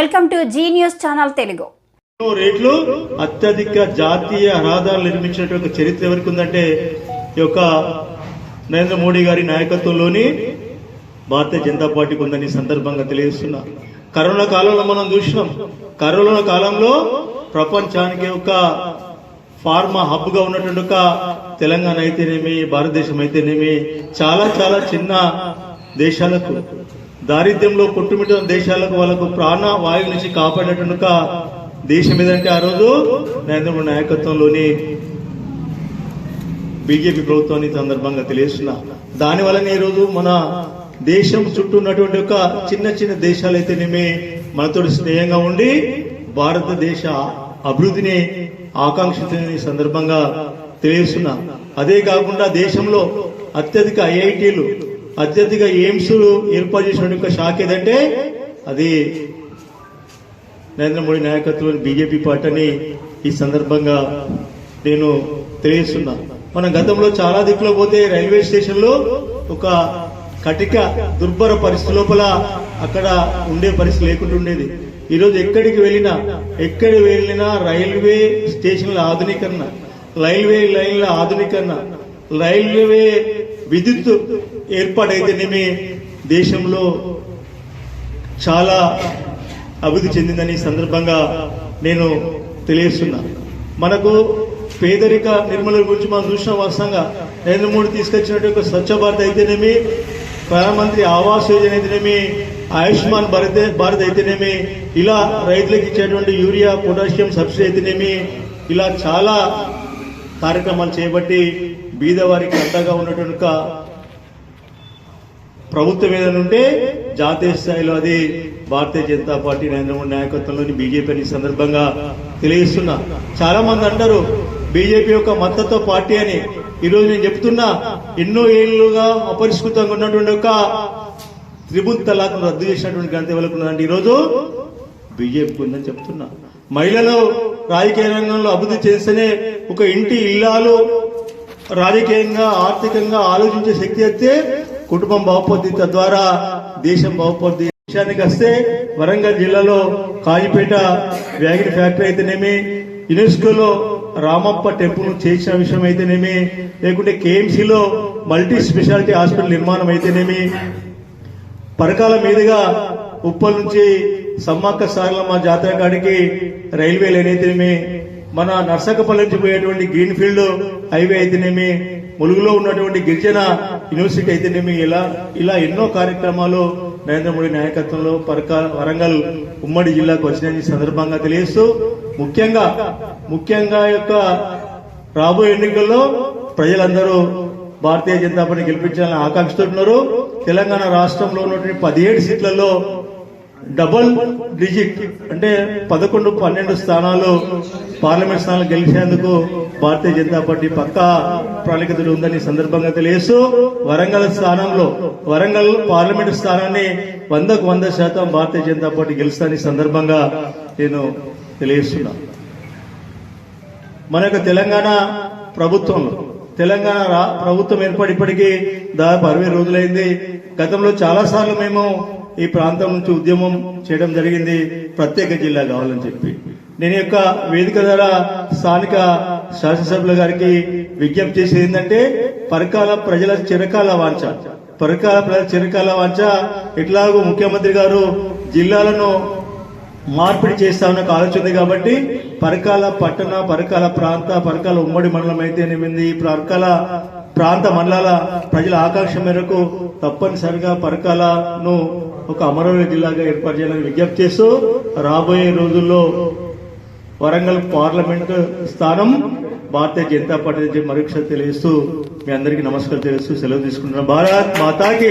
Welcome to Zee news channel Telugu. రేట్లు అత్యధిక జాతీయ రహదారులు నిర్మించినటువంటి చరిత్ర ఎవరికి ఉందంటే ఈ యొక్క నరేంద్ర మోడీ గారి నాయకత్వంలోని భారతీయ జనతా పార్టీకి ఉందని సందర్భంగా తెలియజేస్తున్నా. కరోనా కాలంలో మనం చూసినాం. కరోనా కాలంలో ప్రపంచానికి ఒక ఫార్మా హబ్గా ఉన్నటువంటి ఒక తెలంగాణ అయితేనేమి భారతదేశం అయితేనేమి చాలా చాలా చిన్న దేశాలకు దారిద్ర్యంలో కొట్టుమిట్టిన దేశాలకు వాళ్ళకు ప్రాణ వాయువు నుంచి కాపాడినటువంటి దేశం ఏదంటే ఆ రోజు నరేంద్ర మోడీ నాయకత్వంలోని బీజేపీ ప్రభుత్వాన్ని సందర్భంగా తెలియజేస్తున్నా. దాని వలన ఈ రోజు మన దేశం చుట్టూ ఉన్నటువంటి ఒక చిన్న చిన్న దేశాలు అయితేనేమి మనతో స్నేహంగా ఉండి భారతదేశ అభివృద్ధిని ఆకాంక్షించిన సందర్భంగా తెలియజేస్తున్నా. అదే కాకుండా దేశంలో అత్యధిక ఐఐటీలు అత్యధిక ఎయిమ్స్ ఏర్పాటు చేసిన ఒక శాఖ ఏదంటే అది నరేంద్ర మోడీ నాయకత్వంలోని బీజేపీ పార్టీని ఈ సందర్భంగా నేను తెలియజేస్తున్నా. మనం గతంలో చాలా దిక్కులో పోతే రైల్వే స్టేషన్లో ఒక కటిక దుర్భర పరిస్థితి లోపల అక్కడ ఉండే పరిస్థితి లేకుండా ఉండేది. ఈరోజు ఎక్కడికి వెళ్ళినా ఎక్కడికి వెళ్ళినా రైల్వే స్టేషన్ల ఆధునీకరణ రైల్వే లైన్ల ఆధునీకరణ రైల్వే విద్యుత్ ఏర్పాటైతేనేమి దేశంలో చాలా అభివృద్ధి చెందిందని సందర్భంగా నేను తెలియస్తున్నా మనకు పేదరిక నిర్మూలన గురించి మనం చూసిన వాస్తవంగా. నరేంద్ర మోడీ తీసుకొచ్చినటువంటి ఒక స్వచ్ఛ భారత్ అయితేనేమి ప్రధానమంత్రి ఆవాస్ యోజన అయితేనేమి ఆయుష్మాన్ భారత్ భారత్ అయితేనేమి ఇలా రైతులకు ఇచ్చేటువంటి యూరియా పొటాషియం సబ్సిడీ అయితేనేమి ఇలా చాలా కార్యక్రమాలు చేపట్టి బీదవారికి అండగా ఉన్నటువంటి ప్రభుత్వం ఏదైనా ఉంటే జాతీయ స్థాయిలో అది భారతీయ జనతా పార్టీ నరేంద్ర మోడీ నాయకత్వంలోని బీజేపీ అని సందర్భంగా తెలియజేస్తున్నా. చాలా మంది అంటారు బీజేపీ యొక్క మద్దతు పార్టీ అని. ఈరోజు నేను చెప్తున్నా ఎన్నో ఏళ్ళుగా అపరిష్కృతంగా ఉన్నటువంటి ఒక త్రిబుల్ తలాక్ రద్దు చేసినటువంటి గంత ఎవరికి ఉన్నదంటే ఈరోజు బీజేపీకి ఉందని చెప్తున్నా. మహిళలు రాజకీయ రంగంలో అభివృద్ధి చేస్తేనే ఒక ఇంటి ఇల్లాలు రాజకీయంగా ఆర్థికంగా ఆలోచించే శక్తి వస్తే కుటుంబం బాగుపోద్ది తద్వారా దేశం బాగుపోద్ది విషయానికి వస్తే వరంగల్ జిల్లాలో కాజీపేట వ్యాగిడి ఫ్యాక్టరీ అయితేనేమి యునెస్కోలో రామప్ప టెంపుల్ చేసిన విషయం అయితేనేమి లేకుంటే కేఎంసీలో మల్టీ స్పెషాలిటీ హాస్పిటల్ నిర్మాణం అయితేనేమి పరకాల మీదుగా ఉప్పల్ నుంచి సమ్మక్క సారలమ్మ జాతర కాడికి రైల్వే లైన్ అయితేనేమి మన నర్సకపల్లి నుంచి పోయేటువంటి గ్రీన్ ఫీల్డ్ హైవే అయితేనేమి ములుగులో ఉన్నటువంటి గిరిజన యూనివర్సిటీ అయితేనేమి ఇలా ఇలా ఎన్నో కార్యక్రమాలు నరేంద్ర మోడీ నాయకత్వంలో పరక వరంగల్ ఉమ్మడి జిల్లాకు వచ్చిన సందర్భంగా తెలియజేస్తూ ముఖ్యంగా ముఖ్యంగా యొక్క రాబోయే ఎన్నికల్లో ప్రజలందరూ భారతీయ జనతా పార్టీ గెలిపించాలని ఆకాంక్షిస్తున్నారు. తెలంగాణ రాష్ట్రంలో ఉన్నటువంటి పదిహేడు సీట్లలో డబుల్ డిజిట్ అంటే పదకొండు పన్నెండు స్థానాలు పార్లమెంట్ స్థానాలు గెలిచేందుకు భారతీయ జనతా పార్టీ పక్కా ప్రణాళికతో ఉందని సందర్భంగా తెలియజేస్తూ వరంగల్ స్థానంలో వరంగల్ పార్లమెంట్ స్థానాన్ని వందకు వంద శాతం భారతీయ జనతా పార్టీ గెలుస్తాని సందర్భంగా నేను తెలియజేస్తున్నా. మన యొక్క తెలంగాణ ప్రభుత్వంలో తెలంగాణ రా- ప్రభుత్వం ఏర్పడి ఇప్పటికీ దాదాపు అరవై రోజులైంది. గతంలో చాలా సార్లు మేము ఈ ప్రాంతం నుంచి ఉద్యమం చేయడం జరిగింది ప్రత్యేక జిల్లా కావాలని చెప్పి. నేను యొక్క వేదిక ద్వారా స్థానిక శాసనసభ్యుల గారికి విజ్ఞప్తి చేసేది ఏంటంటే పరకాల ప్రజల చిరకాల వాంఛ. పరకాల ప్రజల చిరకాల వాంఛ. ఎట్లాగో ముఖ్యమంత్రి గారు జిల్లాలను మార్పిడి చేస్తామని ఒక ఆలోచన కాబట్టి పరకాల పట్టణ పరకాల ప్రాంత పరకాల ఉమ్మడి మండలం అయితేనేమింది ఈ పరకాల ప్రాంత మండలాల ప్రజల ఆకాంక్ష మేరకు తప్పనిసరిగా పరకాలను ఒక అమరావతి జిల్లాగా ఏర్పాటు చేయాలని విజ్ఞప్తి చేస్తూ రాబోయే రోజుల్లో వరంగల్ పార్లమెంట్ స్థానం భారతీయ జనతా పార్టీ నుంచి మరొకసారి తెలియజేస్తూ మీ అందరికీ నమస్కారం తెలియజేస్తూ సెలవు తీసుకుంటున్నాను. భారత్ మాతాకి